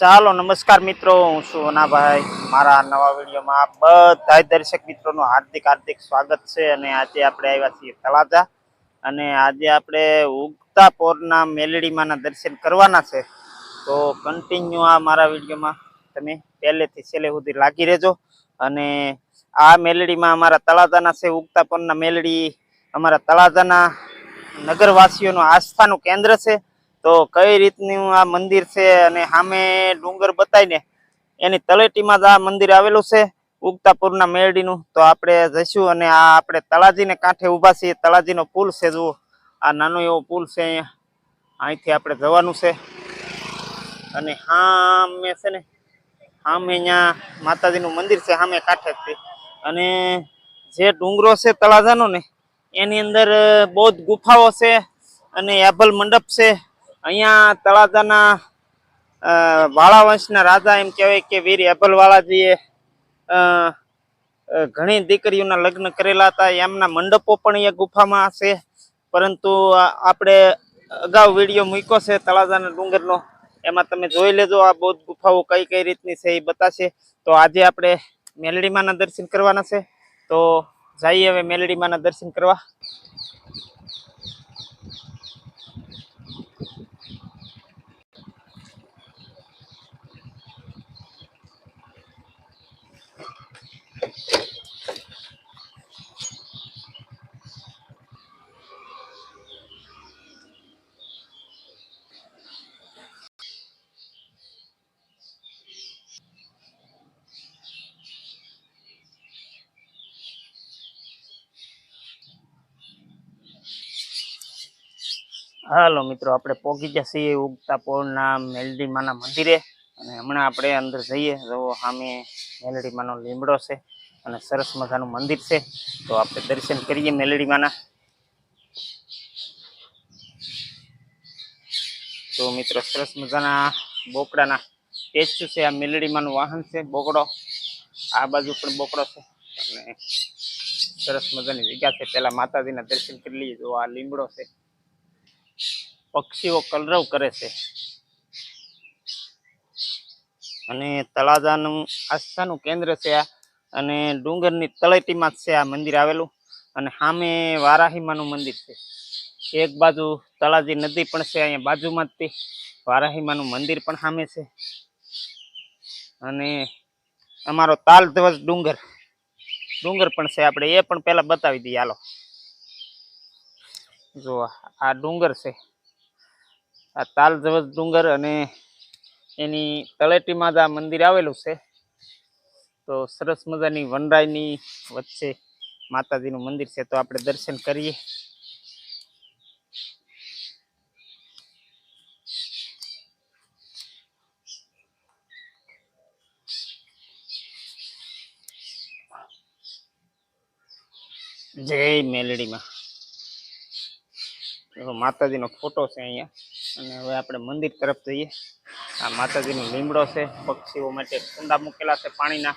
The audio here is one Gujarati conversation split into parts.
ચાલો, નમસ્કાર મિત્રો, હું છું અનાભાઈ. મારા નવા વિડીયોમાં બધા દર્શક મિત્રોનું હાર્દિક હાર્દિક સ્વાગત છે અને આજે આપણે આવ્યા છીએ તળાજા. અને આજે આપણે ઉગતા પોરના મેલડીમાંના દર્શન કરવાના છે. તો કન્ટિન્યુ આ મારા વિડીયોમાં. તમે પહેલેથી છેલ્લે સુધી લાગી રહેજો. અને આ મેલડીમાં અમારા તળાજાના છે, ઉગતા પોરના મેલડી. અમારા તળાજાના નગરવાસીઓનું આસ્થાનું કેન્દ્ર છે. તો કઈ રીતનું આ મંદિર છે અને સામે ડુંગર બતાવીને એની તળેટીમાં જ આ મંદિર આવેલું છે, ઉગતાપુરના મેરડીનું. તો આપણે જઈશું અને આ આપણે તળાજીને કાંઠે ઊભા છીએ. તળાજીનો પુલ છે, જુઓ. આ નાનો એવો પુલ છે અહીંયા. અહીંથી આપણે જવાનું છે. અને સામે છે ને, સામે અહીંયા માતાજીનું મંદિર છે, સામે કાંઠે અને જે ડુંગરો છે તળાજાનો ને, એની અંદર બૌદ્ધ ગુફાઓ છે અને એભલ મંડપ છે. અહીંયા તળાજાના વાળા વંશના રાજા એમ કહેવાય કે વીર એભલ વાળાજીએ અ, અ, ઘણી દીકરીઓના લગ્ન કરેલા હતા. એમના મંડપો પણ અહીંયા ગુફામાં છે. પરંતુ આપણે અગાઉ વીડિયો મૂક્યો છે તળાજાના ડુંગરનો. એમાં તમે જોઈ લેજો આ બૌદ્ધ ગુફાઓ કઈ કઈ રીતની છે એ બતાશે. તો આજે આપણે મેલડીમાના દર્શન કરવાના છે. તો જઈએ હવે મેલડીમાના દર્શન કરવા. હાલો મિત્રો, આપણે પહોંચી ગયા છીએ ઉગતા પોળના મેલડીમાના મંદિરે અને હમણાં આપણે અંદર જઈએ. જો સામે મેલડીમાનો લીમડો છે અને સરસ મજાનું મંદિર છે. તો આપણે દર્શન કરીએ મેલડીમાના. તો મિત્રો, સરસ મજાના બોકડાના સ્ટેચ્યુ છે. આ મેલડીમાનું વાહન છે, બોકડો. આ બાજુ પણ બોકડો છે. અને સરસ મજાની જગ્યા છે. પેલા માતાજીના દર્શન કરી લઈએ. જો આ લીમડો છે પક્ષીઓ કલરવ કરે છે. અને તળાજાનું આસ્થાનું કેન્દ્ર છે આ. અને ડુંગરની તળેટીમાં જ છે આ મંદિર આવેલું. અને સામે વારાહીમાનું મંદિર છે. એક બાજુ તળાજી નદી પણ છે, અહીંયા બાજુમાં જ વારાહીમાનું મંદિર પણ સામે છે. અને અમારો તાલ ધ્વજ ડુંગર. ડુંગર પણ છે આપણે, એ પણ પહેલાં બતાવી દઈએ. હાલો. જો આ ડુંગર છે. આ તાલ ધ્વજ ડુંગર અને એની તળેટીમાં જ આ મંદિર આવેલું છે. તો સરસ મજાની વનરાયની વચ્ચે માતાજીનું મંદિર છે, તો આપણે દર્શન કરીએ. જય મેલડીમાં. માતાજીનો ફોટો છે અહીંયા. અને હવે આપણે મંદિર તરફ જઈએ. આ માતાજીનો લીમડો છે, પક્ષીઓ માટે કુંડા મૂકેલા છે પાણીના.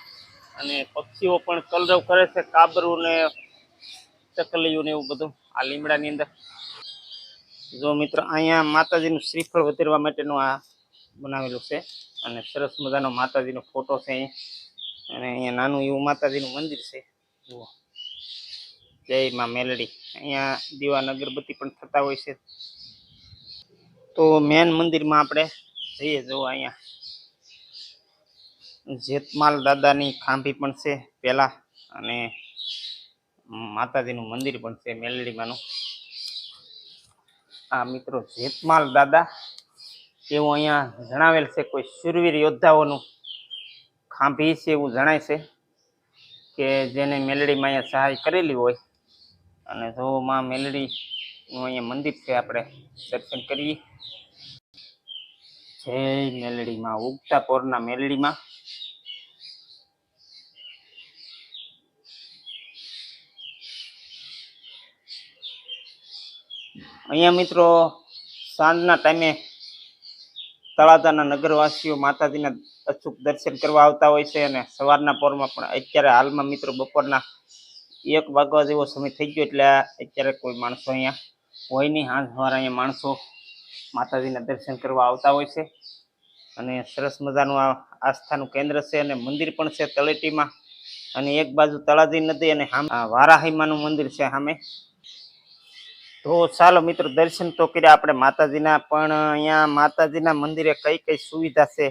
અને પક્ષીઓ પણ કલરવ કરે છે, કાબરું ને ચકલીયું એવું બધું આ લીમડાની અંદર. જો મિત્ર, અહીંયા માતાજીનું શ્રીફળ વધારવા માટેનું આ બનાવેલું છે. અને સરસ મજાનો માતાજીનો ફોટો છે અને અહીંયા નાનું એવું માતાજીનું મંદિર છે. જય માં મેલડી. અહીંયા દીવાન અગરબત્તી પણ થતા હોય છે. તો મેન મંદિરમાં આપણે જઈએ જો અહીંયા. જેતમાલ દાદાની ખાંભી પણ છે પહેલાં અને માતાજીનું મંદિર પણ છે મેલડીમાંનું. આ મિત્રો જેતમાલ દાદા એવું અહીંયા જણાવેલ છે કોઈ શૂરવીર યોદ્ધાઓનું ખાંભી છે એવું જણાય છે કે જેને મેલડીમાં અહીંયા સહાય કરેલી હોય. અને જો માં મેલડી અહીંયા મંદિર છે, આપણે દર્શન કરીએ. જય મેલડીમાં, ઉગતા પોરના મેલડીમાં. અહીંયા મિત્રો, સાંજના ટાઈમે તળાજાના નગરવાસીઓ માતાજીના અચૂક દર્શન કરવા આવતા હોય છે અને સવારના પોરમાં પણ અત્યારે હાલમાં મિત્રો બપોરના એક વાગવા જેવો સમય થઈ ગયો એટલે અત્યારે કોઈ માણસો અહીંયા હોય નહીં દ્વારા અહીંયા માણસો માતાજીના દર્શન કરવા આવતા હોય છે. અને સરસ મજાનું આ આસ્થાનું કેન્દ્ર છે અને મંદિર પણ છે તળેટીમાં. અને એક બાજુ તળાજી નદી અને વારાહીમાનું મંદિર છે સામે તો ચાલો મિત્રો, દર્શન તો કર્યા. આપણે માતાજીના પણ અહીંયા માતાજીના મંદિરે કઈ કઈ સુવિધા છે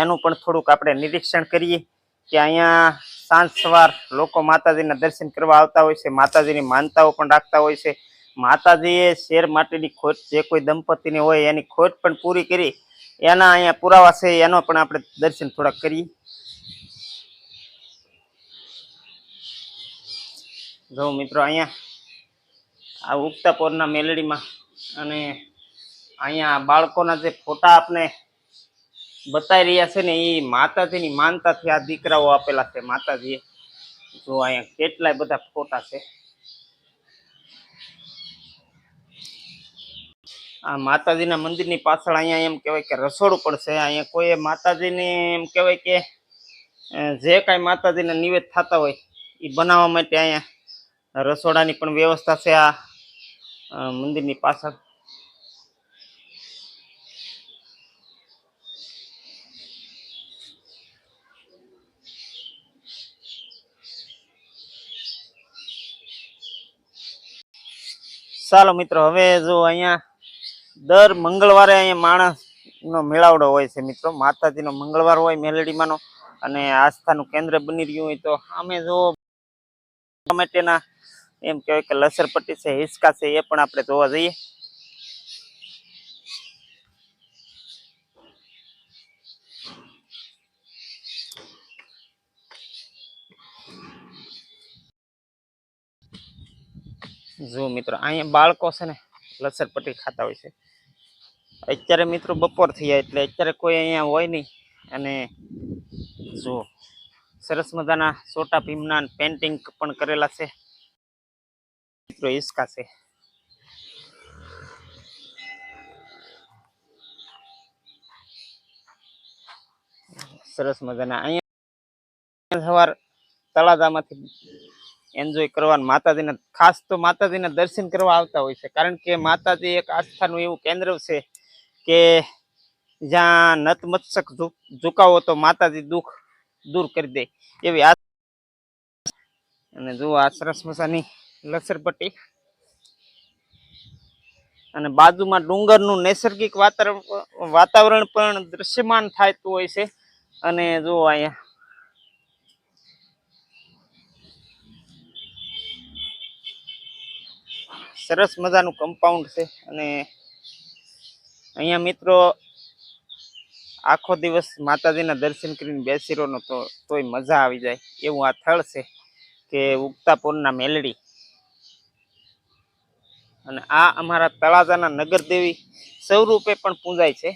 એનું પણ થોડુંક આપણે નિરીક્ષણ કરીએ કે અહીંયા સાંજ સવાર લોકો માતાજીના દર્શન કરવા આવતા હોય છે. માતાજીની માનતાઓ પણ રાખતા હોય છે. માતાજીએ શેર માટેની ખોટ જે કોઈ દંપતીની હોય એની ખોટ પણ પૂરી કરી એના અહીંયા પુરાવા છે, એનો પણ આપણે દર્શન થોડાક કરીએ. જો મિત્રો અહીંયા આ ઉગતા પોરના મેલડીમાં અને અહીંયા બાળકોના જે ફોટા આપણે બતાવી રહ્યા છે ને, એ માતાજીની માનતાથી આ દીકરાઓ આપેલા છે, માતાજીએ. જો અહીંયા કેટલાય બધા ફોટા છે. આ માતાજીના મંદિરની પાછળ અહીંયા એમ કહેવાય કે રસોડું પણ છે. અહીંયા કોઈ માતાજીને એમ કહેવાય કે જે કાંઈ માતાજીને નિવેદ થતા હોય એ બનાવવા માટે અહીંયા રસોડાની પણ વ્યવસ્થા છે આ મંદિરની પાછળ. ચાલો મિત્રો, હવે જો અહીંયા દર મંગળવારે અહીંયા માણસ નો મેળાવડો હોય છે મિત્રો. માતાજીનો મંગળવાર હોય મેલડીમાંનો. અને આસ્થાનું કેન્દ્ર બની રહ્યું હોય તો અમે જો માટેના એમ કહેવાય કે લસરપટ્ટી છે હિસકા છે, એ પણ આપણે જોવા જઈએ. જો મિત્રો, અહીંયા બાળકો છે ને લસરપટ્ટી ખાતા હોય છે. અત્યારે મિત્રો બપોર થયા એટલે અત્યારે કોઈ અહીંયા હોય નહીં. અને જો, સરસ મજાના છોટા ભીમના પેન્ટિંગ પણ કરેલા છે. મિત્રો હિસકા છે. સરસ મજાના. અહીંયા સવાર તળાજામાંથી એન્જોય કરવાનું. માતાજીના, ખાસ તો માતાજીના દર્શન કરવા આવતા હોય છે. કારણ કે માતાજી એક આસ્થાનું એવું કેન્દ્ર છે. કે જ્યાં નતમસ્તક ઝુકાવો તો માતાજી દુઃખ દૂર કરી દે એવી અને જુઓ આ સરસ મજાની લસરપટ્ટી અને બાજુમાં ડુંગરનું નૈસર્ગિક વાતાવરણ વાતાવરણ પણ દ્રશ્યમાન થતું હોય છે. અને જુઓ અહીંયા. સરસ મજાનું કમ્પાઉન્ડ છે. અને અહીંયા મિત્રો આખો દિવસ માતાજીના દર્શન કરીને બેસી રહ્યો તો તોય મજા આવી જાય. એવું આ થળ છે કે ઉગતાપુરના મેલડી. અને આ અમારા તળાજાના નગરદેવી સ્વરૂપે પણ પૂજાય છે.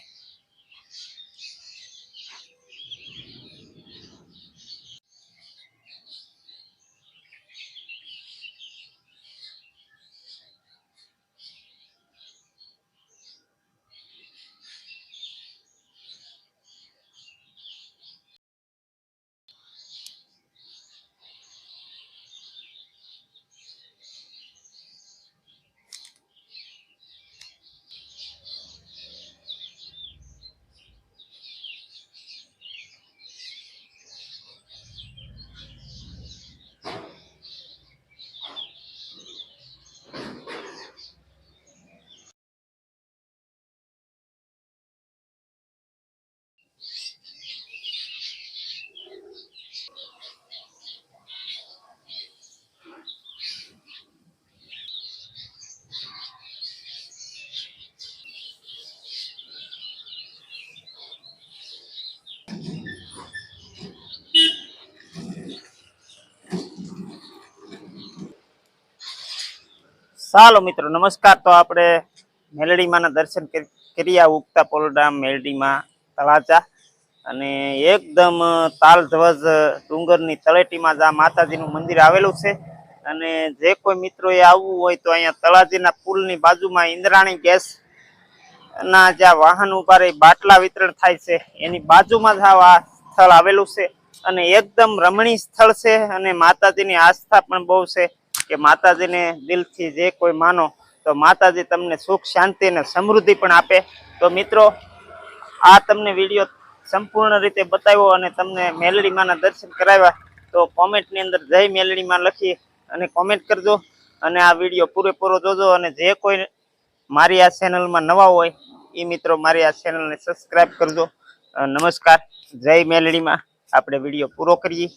ચાલો મિત્રો, નમસ્કાર. તો આપણે મેલડીમાંના દર્શન કરી- કર્યા ઉગતા પોલડા મેલડીમાં તળાજા. અને એકદમ તાલધ્વજ ડુંગરની તળેટીમાં જ આ માતાજીનું મંદિર આવેલું છે. અને જે કોઈ મિત્રોએ આવવું હોય તો અહીંયા તળાજીના પુલની બાજુમાં ઇન્દ્રાણી ગેસ ના જ્યાં વાહન ઊભા રહી, બાટલા વિતરણ થાય છે, એની બાજુમાં જ આ સ્થળ આવેલું છે. અને એકદમ રમણીય સ્થળ છે અને માતાજીની આસ્થા પણ બહુ છે. કે માતાજીને દિલથી જે કોઈ માનો, તો માતાજી તમને સુખ, શાંતિ અને સમૃદ્ધિ પણ આપે. તો મિત્રો, આ તમને વીડિયો સંપૂર્ણ રીતે બતાવ્યો અને તમને મેલડીમાંના દર્શન કરાવ્યા, તો કોમેન્ટની અંદર જય મેલડીમાં લખી અને કોમેન્ટ કરજો. અને આ વીડિયો પૂરેપૂરો જોજો અને જે કોઈ મારી આ ચેનલમાં નવા હોય એ મિત્રો મારી આ ચેનલને સબસ્ક્રાઈબ કરજો. નમસ્કાર. જય મેલડીમાં. આપણે વીડિયો પૂરો કરીએ.